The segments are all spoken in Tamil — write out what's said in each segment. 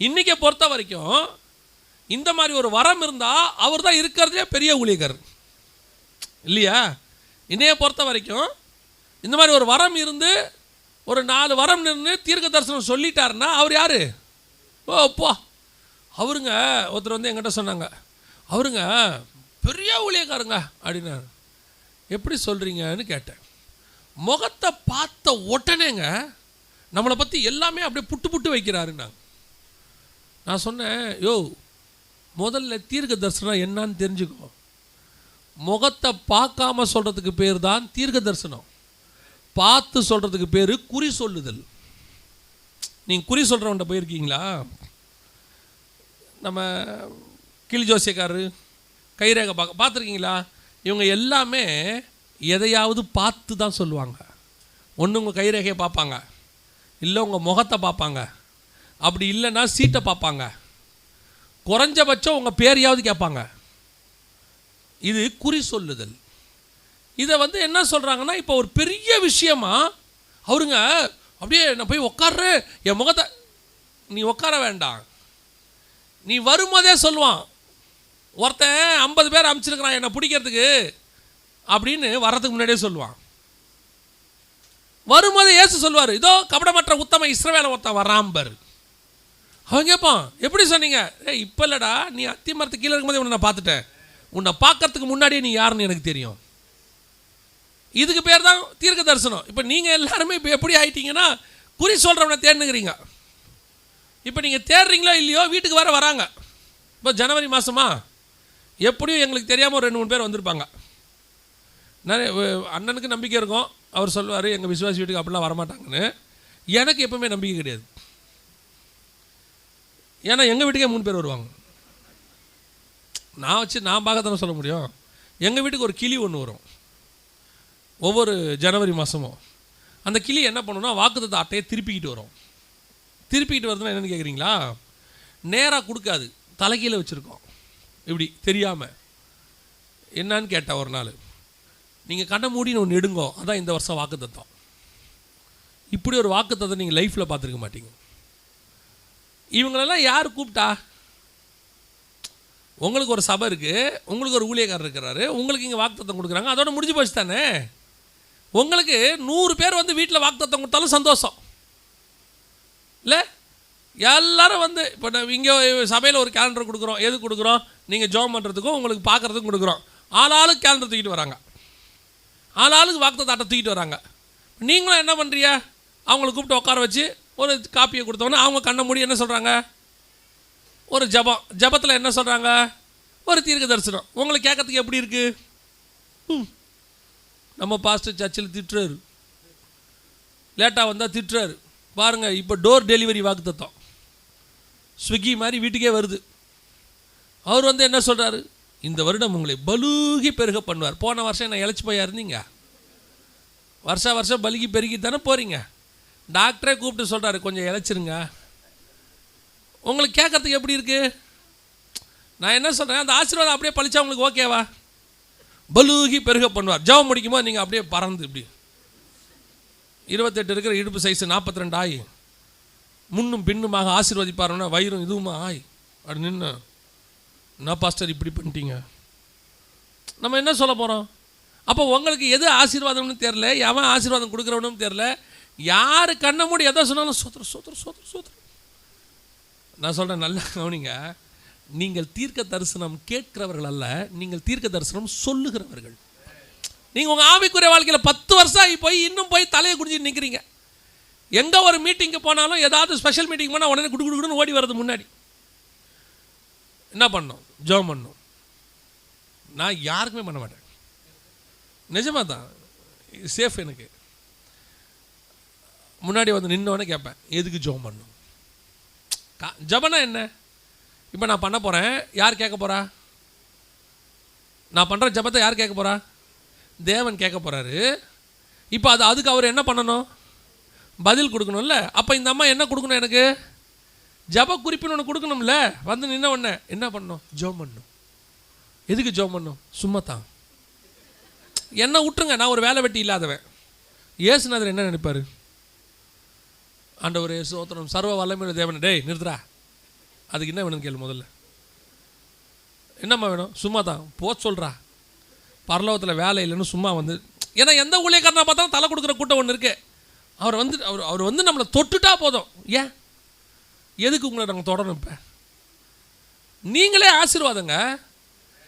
இன்றைக்கி பொறுத்த வரைக்கும் இந்த மாதிரி ஒரு வரம் இருந்தால் அவர் தான் இருக்கிறதே பெரிய ஊழியர் இல்லையா? இன்னைய பொறுத்த வரைக்கும் இந்த மாதிரி ஒரு வரம் இருந்து ஒரு நாலு வரம் நின்று தீர்க்க தரிசனம் சொல்லிட்டாருன்னா அவர் யார்? ஓ அப்பா. அவருங்க ஒருத்தர் வந்து எங்கிட்ட சொன்னாங்க. அவருங்க பெரிய ஊழியக்காரங்க அப்படின்னாரு. எப்படி சொல்கிறீங்கன்னு கேட்டேன். முகத்தை பார்த்த உடனேங்க நம்மளை பற்றி எல்லாமே அப்படியே புட்டு புட்டு வைக்கிறாருன்னாங்க. நான் சொன்னேன் யோ முதல்ல தீர்க்க தரிசனம் என்னான்னு தெரிஞ்சுக்கோ. முகத்தை பார்க்காம சொல்கிறதுக்கு பேர் தான் தீர்க்க தரிசனம் பார்த்து சொல்கிறதுக்கு பேர் குறி சொல்லுதல். நீங்கள் குறி சொல்கிறவன்ட்ட போயிருக்கீங்களா? நம்ம கிளி ஜோசியக்காரரு கைரேகை பார்க்க பார்த்துருக்கீங்களா? இவங்க எல்லாமே எதையாவது பார்த்து தான் சொல்லுவாங்க. ஒன்று உங்கள் கைரேகையை பார்ப்பாங்க. இல்லை உங்கள் முகத்தை பார்ப்பாங்க. அப்படி இல்லைன்னா சீட்டை பார்ப்பாங்க. குறைஞ்சபட்சம் உங்கள் பேரையாவது கேட்பாங்க. இது குறி சொல்லுதல். இதை வந்து என்ன சொல்கிறாங்கன்னா இப்போ ஒரு பெரிய விஷயமா அவருங்க அப்படியே நான் போய் உட்கார்றேன் என் முகத்தை நீ உட்கார வேண்டாம். நீ வரும்போதே சொல்லுவான் ஒருத்தன் ஐம்பது பேர் அமுச்சிருக்கிறான் என்னை பிடிக்கிறதுக்கு அப்படின்னு வர்றதுக்கு முன்னாடியே சொல்லுவான். வரும்போது ஏசு சொல்லுவார் இதோ கபடமற்ற உத்தம இஸ்ரவேல ஒருத்தன் வராம்பர் அவன் கேட்பான் எப்படி சொன்னீங்க? ஏய் இப்போ இல்லைடா நீ அத்தி மரத்து கீழே இருக்கும்போது உன்னை நான் பார்த்துட்டேன். உன்னை பார்க்கறதுக்கு முன்னாடியே நீ யாருன்னு எனக்கு தெரியும். இதுக்கு பேர் தான் தீர்க்க தரிசனம். இப்போ நீங்கள் எல்லாருமே இப்போ எப்படி ஆயிட்டீங்கன்னா குறி சொல்கிறவனை தேர்ந்துக்கிறீங்க இப்போ நீங்கள் தேடுறீங்களோ இல்லையோ வீட்டுக்கு வர வராங்க. இப்போ ஜனவரி மாதமா எப்படியும் எங்களுக்கு தெரியாமல் ஒரு ரெண்டு மூணு பேர் வந்திருப்பாங்க. நிறைய அண்ணனுக்கு நம்பிக்கை இருக்கும். அவர் சொல்வார் எங்கள் விசுவாசி வீட்டுக்கு அப்படிலாம் வரமாட்டாங்கன்னு. எனக்கு எப்பவுமே நம்பிக்கை கிடையாது. ஏன்னா எங்கள் வீட்டுக்கே மூணு பேர் வருவாங்க. நான் வச்சு நான் பார்க்கத்தானே சொல்ல முடியும். எங்கள் வீட்டுக்கு ஒரு கிளி ஒன்று வரும். ஒவ்வொரு ஜனவரி மாதமும் அந்த கிளி என்ன பண்ணுன்னா வாக்குத்தத்த அட்டையை திருப்பிக்கிட்டு வரும். திருப்பிக்கிட்டு வருதுன்னா என்னென்னு கேட்குறீங்களா நேராக கொடுக்காது. தலைகீழ வச்சுருக்கோம். இப்படி தெரியாமல் என்னன்னு கேட்டேன் ஒரு நாள். நீங்கள் கண்ணை மூடின்னு ஒன்று எடுங்கோ. அதான் இந்த வருஷம் வாக்குத்தத்தம் இப்படி ஒரு வாக்குத்தத்தம் நீங்கள் லைஃப்பில் பார்த்துருக்க மாட்டீங்க. இவங்களெல்லாம் யார் கூப்பிட்டா? உங்களுக்கு ஒரு சபை இருக்குது உங்களுக்கு ஒரு ஊழியக்காரர் இருக்கிறாரு உங்களுக்கு இங்கே வாக்குத்தம் கொடுக்குறாங்க அதோட முடிஞ்சு போச்சு தானே? உங்களுக்கு நூறு பேர் வந்து வீட்டில் வாக்குத்தம் கொடுத்தாலும் சந்தோஷம். இல்லை? எல்லாரும் வந்து இப்போ இங்கே சபையில் ஒரு கேலண்டர் கொடுக்குறோம். எது கொடுக்குறோம்? நீங்கள் ஜோம் பண்ணுறதுக்கும் உங்களுக்கு பார்க்குறதுக்கும் கொடுக்குறோம். ஆளாளுக்கு கேலண்டர் தூக்கிட்டு வராங்க. ஆளாளுக்கு வாக்குத்தத்த அட்டை தூக்கிட்டு வராங்க. நீங்களும் என்ன பண்ணுறியா அவங்கள கூப்பிட்டு உட்கார வச்சு ஒரு காப்பியை கொடுத்தோன்னே அவங்க கண்ணை மூடி என்ன சொல்கிறாங்க ஒரு ஜபம். ஜபத்தில் என்ன சொல்கிறாங்க ஒரு தீர்க்க தரிசனம் உங்களை கேட்கறதுக்கு எப்படி இருக்குது ம். நம்ம பாஸ்டர் சர்ச்சில் திட்டுறாரு. லேட்டாக வந்தால் திட்டுறாரு. பாருங்கள் இப்போ டோர் டெலிவரி வாக்குத்தத்தம். ஸ்விக்கி மாதிரி வீட்டுக்கே வருது. அவர் வந்து என்ன சொல்கிறாரு இந்த வருடம் உங்களை பலூகி பெருக பண்ணுவார். போன வருஷம் என்ன இழைச்சி போயா இருந்தீங்க வருஷம் வருஷம் பலுகி பெருகி தானே போகிறீங்க டாக்டரே கூப்பிட்டு சொல்கிறாரு கொஞ்சம் இழைச்சிருங்க. உங்களுக்கு கேட்கறதுக்கு எப்படி இருக்கு? நான் என்ன சொல்கிறேன் அந்த ஆசீர்வாதம் அப்படியே பழிச்சா உங்களுக்கு ஓகேவா பலூகி பெருக பண்ணுவார். ஜெபம் முடிக்கும்போது நீங்கள் அப்படியே பறந்து இப்படி. இருபத்தெட்டு இருக்கிற இடுப்பு சைஸ் நாற்பத்தி ரெண்டு ஆகி முன்னும் பின்னுமாக ஆசீர்வதிப்பாருன்னா வயிறும் இதுவுமா ஆய் அப்படி நின்று நான் பாஸ்டர் இப்படி பண்ணிட்டீங்க? நம்ம என்ன சொல்ல போகிறோம் அப்போ உங்களுக்கு எது ஆசீர்வாதம்னு தெரில எவன் ஆசீர்வாதம் கொடுக்குறவனும் தெரில யார் கண்ணை மூடி எதை சொன்னாலும் சோத்திர சோத்திர சோத்திர சோத்திர. நான் சொல்கிறேன் நல்லா கவனிங்க. நீங்கள் தீர்க்க தரிசனம் கேட்கிறவர்கள் அல்ல நீங்கள் தீர்க்க தரிசனம் சொல்லுகிறவர்கள். நீங்கள் உங்கள் ஆவிக்குரிய வாழ்க்கையில் பத்து வருஷம் ஆகி போய் இன்னும் போய் தலையை குடிச்சு நிற்கிறீங்க எங்கே ஒரு மீட்டிங்க்கு போனாலும் ஏதாவது ஸ்பெஷல் மீட்டிங் போனால் உடனே குடு குடுன்னு ஓடி வர்றது முன்னாடி. என்ன பண்ணோம் ஜோம் பண்ணோம் நான் யாருக்குமே பண்ண மாட்டேன். நிஜமாக தான் சேஃப் எனக்கு. முன்னாடி வந்து நின்னோடனே கேட்பேன் எதுக்கு ஜோம் பண்ணும் கா ஜபனா என்ன? இப்போ நான் பண்ண போகிறேன் யார் கேட்க போகிறா நான் பண்ணுற ஜபத்தை யார் கேட்க போகிறா தேவன் கேட்க போகிறாரு இப்போ அது அதுக்கு அவர் என்ன பண்ணணும்? பதில் கொடுக்கணும்ல. அப்போ இந்த அம்மா என்ன கொடுக்கணும் எனக்கு? ஜப குறிப்புன்னு ஒன்று கொடுக்கணும்ல. வந்து நின்ன உடனே என்ன பண்ணணும்? ஜோம் பண்ணணும். எதுக்கு ஜோம் பண்ணும் சும்மா தான். என்ன விட்டுருங்க நான் ஒரு வேலை வெட்டி இல்லாதவன். ஏசுநாதர் என்ன நினைப்பாரு? ஆண்டவர் சோத்திரம் சர்வ வல்லமையில தேவன். டேய் நிறுத்துறா அதுக்கு என்ன வேணும்னு கேள் முதல்ல. என்னம்மா வேணும்? சும்மா தான் போ சொல்கிறா பரலோகத்தில் வேலை இல்லைன்னு சும்மா வந்து ஏன்னா எந்த ஊழியக்காரனை பார்த்தாலும் தலை கொடுக்குற கூட்டம் ஒன்று இருக்கு. அவர் வந்து அவர் அவர் வந்து நம்மளை தொட்டுட்டா போதும். ஏன்? எதுக்கு உங்களை நாங்கள் தொடரணும் இப்போ? நீங்களே ஆசீர்வாதங்க.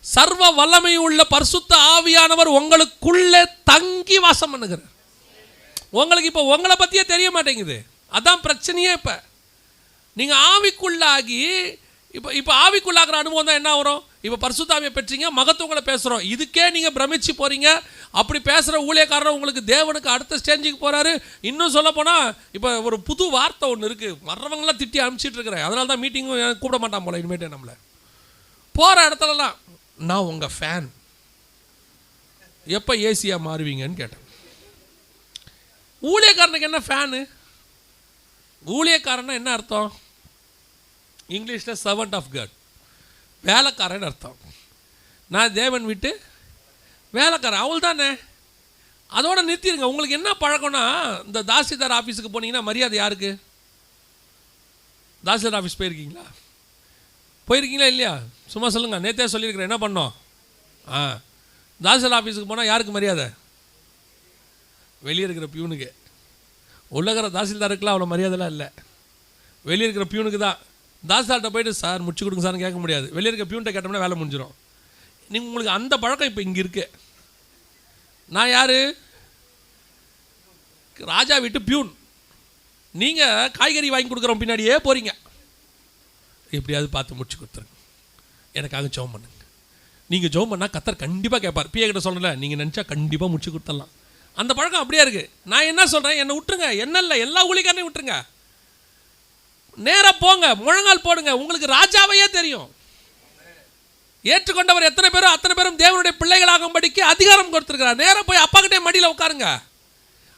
சர்வ வல்லமை உள்ள பரிசுத்த ஆவியானவர் உங்களுக்குள்ளே தங்கி வாசம் பண்ணுகிறார். உங்களுக்கு இப்போ உங்களை பற்றியே தெரிய மாட்டேங்குது. அதான் பிரச்சனையே இப்போ. நீங்கள் ஆவிக்குள்ளாகி இப்போ இப்போ ஆவிக்குள்ளாகிற அனுபவம் தான் என்ன வரும்? இப்போ பரிசுத்தாவியை பெற்றீங்க மகத்துவங்களை பேசுகிறோம் இதுக்கே நீங்கள் பிரமிச்சு போகிறீங்க அப்படி பேசுகிற ஊழியக்காரர் உங்களுக்கு தேவனுக்கு அடுத்த ஸ்டேஜுக்கு போகிறாரு இன்னும் சொல்ல போனால் இப்போ ஒரு புது வார்த்தை ஒன்று இருக்குது வர்றவங்களாம் திட்டி அனுப்பிச்சிட்டு இருக்கிறேன். அதனால தான் மீட்டிங்கும் கூப்பிட மாட்டான் போல இனிமேட்டு நம்மளை. போகிற இடத்துலலாம் நான் உங்கள் ஃபேன் எப்போ ஏசியாக மாறுவீங்கன்னு கேட்டேன். ஊழியக்காரனுக்கு என்ன ஃபேனு ஊழியக்காரன்னா என்ன அர்த்தம்? இங்கிலீஷில் சர்வன்ட் ஆஃப் காட் வேலைக்காரன் அர்த்தம். நான் தேவன் விட்டு வேலைக்காரன். அவள் தானே. அதோட நிறுத்திடுங்க உங்களுக்கு என்ன பழக்கம்னா இந்த தாசில்தார் ஆஃபீஸுக்கு போனீங்கன்னா மரியாதை யாருக்கு? தாசில்தார் ஆஃபீஸ் போயிருக்கீங்களா? போயிருக்கீங்களா இல்லையா? சும்மா சொல்லுங்கள் நேற்றே சொல்லியிருக்கிறேன். என்ன பண்ணோம்? ஆ. தாசில்தார் ஆஃபீஸுக்கு போனால் யாருக்கு மரியாதை? வெளியே இருக்கிற பியூனுக்கு. உள்ளகிற தாசில்தாருக்குலாம் அவ்வளோ மரியாதைலாம் இல்லை. வெளியே இருக்கிற பியூனுக்கு தான். தாசில்தார்கிட்ட போயிட்டு சார் முடிச்சு கொடுங்க சார்னு கேட்க முடியாது. வெளியே இருக்க பியூன்ட்ட கேட்டோம்னா வேலை முடிஞ்சிடும் நீங்கள் உங்களுக்கு அந்த பழக்கம் இப்போ இங்கே இருக்கு. நான் யார்? ராஜா விட்டு பியூன். நீங்கள் காய்கறி வாங்கி கொடுக்குறோம் பின்னாடியே போகிறீங்க எப்படியாவது பார்த்து முடிச்சு கொடுத்துருங்க. எனக்காக ஜோம் பண்ணுங்க. நீங்கள் ஜெபம் பண்ணால் கத்தர் கண்டிப்பாக கேட்பார். பிஏ கிட்ட சொல்லலை நீங்கள் நினச்சா கண்டிப்பாக முடிச்சு கொடுத்துடலாம். அந்த பழக்கம் அப்படியே இருக்குது நான் என்ன சொல்கிறேன் என்னை விட்டுருங்க. என்ன இல்லை. எல்லா ஊழிக்காரனையும் விட்டுருங்க. நேராக போங்க. முழங்கால் போடுங்க. உங்களுக்கு ராஜாவையே தெரியும். ஏற்றுக்கொண்டவர் எத்தனை பேரும் அத்தனை பேரும் தேவனுடைய பிள்ளைகளாகும்படிக்கு அதிகாரம் கொடுத்துருக்கிறார். நேராக போய் அப்பாக்கிட்டே மடியில் உட்காருங்க.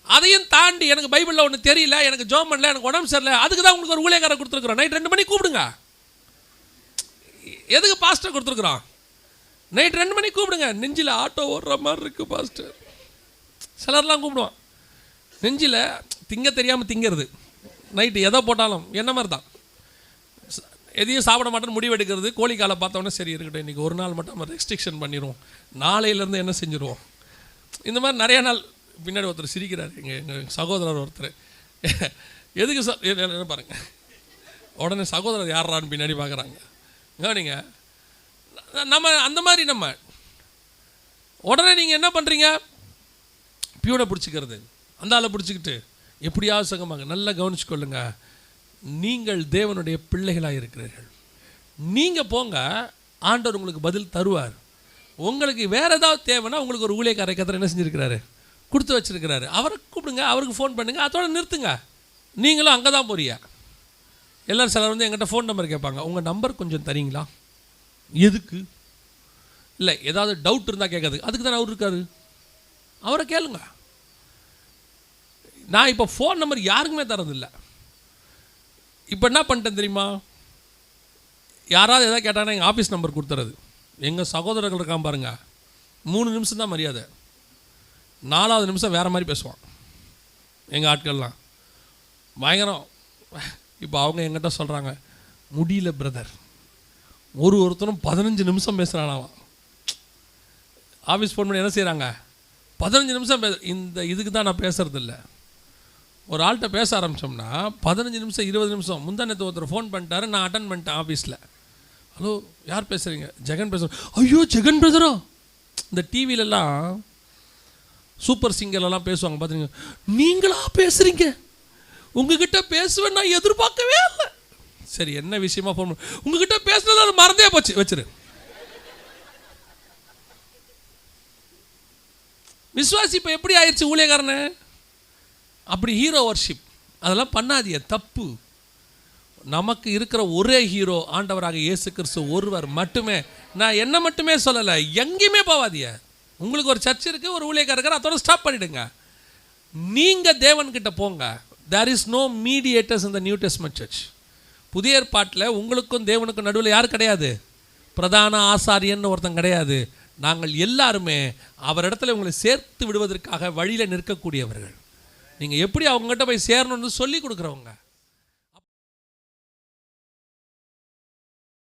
அதையும் தாண்டி எனக்கு பைபிளில் ஒன்று தெரியல. எனக்கு ஜோம் பண்ணல. எனக்கு உடம்பு சரியில்லை. அதுக்கு தான் உங்களுக்கு ஒரு ஊழியக்காரர் கொடுத்துருக்குறோம். நைட் ரெண்டு மணிக்கு கூப்பிடுங்க. எதுக்கு பாஸ்டர் கொடுத்துருக்குறோம்? நைட் ரெண்டு மணிக்கு கூப்பிடுங்க. நெஞ்சில் ஆட்டோ ஓடுற மாதிரி இருக்குது பாஸ்டர் சிலர்லாம் கூப்பிடுவான். நெஞ்சில் திங்க தெரியாமல் திங்கிறது. நைட்டு எதை போட்டாலும் என்ன மாதிரி தான் எதையும் சாப்பிட மாட்டேன்னு முடிவெடுக்கிறது கோழிக்காலை கோழி காலை பார்த்தோன்னே சரி இருக்கட்டும் இன்றைக்கி ஒரு நாள் மட்டும் நம்ம ரெஸ்ட்ரிக்ஷன் பண்ணிடுவோம் நாளையிலேருந்து என்ன செஞ்சுருவோம்? இந்த மாதிரி நிறைய நாள் பின்னாடி ஒருத்தர் சிரிக்கிறார். எங்கள் எங்கள் சகோதரர் ஒருத்தர். எதுக்கு சார் என்ன பாருங்கள் உடனே சகோதரர் யாரான்னு பின்னாடி பார்க்குறாங்க கவனிங்க நம்ம அந்த மாதிரி நம்ம. உடனே நீங்கள் என்ன பண்ணுறீங்க பியூனை பிடிச்சிக்கிறது. அந்த ஆளை பிடிச்சிக்கிட்டு எப்படியாவது சங்கமாக நல்லா கவனிச்சுக்கொள்ளுங்க. நீங்கள் தேவனுடைய பிள்ளைகளாக இருக்கிறீர்கள். நீங்கள் போங்க ஆண்டவர் உங்களுக்கு பதில் தருவார். உங்களுக்கு வேறு ஏதாவது தேவைன்னா உங்களுக்கு ஒரு ஊழியக்காரை கத்திர என்ன செஞ்சுருக்கிறாரு? கொடுத்து வச்சிருக்கிறாரு. அவரை கூப்பிடுங்க அவருக்கு ஃபோன் பண்ணுங்கள் அதோட நிறுத்துங்க. நீங்களும் அங்கே தான் போறியா எல்லோரும் சிலர் வந்து எங்கிட்ட ஃபோன் நம்பர் கேட்பாங்க. உங்கள் நம்பர் கொஞ்சம் தரீங்களா? எதுக்கு? இல்லை ஏதாவது டவுட் இருந்தால் கேட்காது அதுக்கு தானே அவர் இருக்காரு? அவரை கேளுங்க. நான் இப்போ ஃபோன் நம்பர் யாருக்குமே தரதில்லை இப்போ என்ன பண்ணிட்டேன் தெரியுமா? யாராவது எதாவது கேட்டாங்கன்னா எங்கள் ஆஃபீஸ் நம்பர் கொடுத்துறது. எங்கள் சகோதரர்கள் இருக்கான் பாருங்க. மூணு நிமிஷம் தான் மரியாதை. நாலாவது நிமிஷம் வேறு மாதிரி பேசுவான். எங்கள் ஆட்கள்லாம். பயங்கரம். இப்போ அவங்க எங்கிட்ட சொல்கிறாங்க முடியல பிரதர் ஒரு ஒருத்தரும் பதினஞ்சு நிமிஷம் பேசுகிறான் அவன். ஆஃபீஸ் ஃபோன் பண்ணி என்ன செய்கிறாங்க பதினஞ்சு நிமிஷம் பேச இந்த இதுக்கு தான் நான் பேசுகிறதில்ல ஒரு ஆள்கிட்ட பேச ஆரம்பித்தோம்னா பதினஞ்சு நிமிஷம் இருபது நிமிஷம். முந்தானத்து ஒருத்தர் ஃபோன் பண்ணிட்டாரு. நான் அட்டன் பண்ணிட்டேன் ஆஃபீஸில் ஹலோ யார் பேசுகிறீங்க ஜெகன் பேசுகிறேன் ஐயோ ஜெகன் பிரதரா இந்த டிவிலெலாம் சூப்பர் சிங்கர்லாம் பேசுவாங்க பார்த்துருங்க நீங்களா பேசுகிறீங்க உங்ககிட்ட பேசுவேன் நான் எதிர்பார்க்கவே இல்லை. சரி என்ன விஷயமா ஃபோன் உங்ககிட்ட பேசுனது மறந்தே போச்சு. வச்சிரு. விஸ்வாசி இப்போ எப்படி ஆயிடுச்சு ஊழியக்காரனே? அப்படி ஹீரோ வர்ஷிப் அதெல்லாம் பண்ணாதீங்க தப்பு. நமக்கு இருக்கிற ஒரே ஹீரோ ஆண்டவராக இயேசு கிறிஸ்து ஒருவர் மட்டுமே. நான் என்ன மட்டுமே சொல்லலை எங்கேயுமே போவாதிய உங்களுக்கு ஒரு சர்ச் இருக்குது ஒரு ஊழியக்காரர் இருக்கிற அதோட ஸ்டாப் பண்ணிடுங்க. நீங்கள் தேவன்கிட்ட போங்க. தேர் இஸ் நோ மீடியேட்டர்ஸ் இந்த நியூ டெஸ்ட்மெண்ட் சர்ச் புதிய ஏற்பாட்டில் உங்களுக்கும் தேவனுக்கும் நடுவில் யார் கிடையாது? பிரதான ஆசாரியன்னு ஒருத்தன் கிடையாது. நாங்கள் எல்லாருமே அவரிடத்துல உங்களை சேர்த்து விடுவதற்காக வழியில் நிற்கக்கூடியவர்கள். நீங்கள் எப்படி அவங்ககிட்ட போய் சேரணும்னு சொல்லி கொடுக்குறவங்க?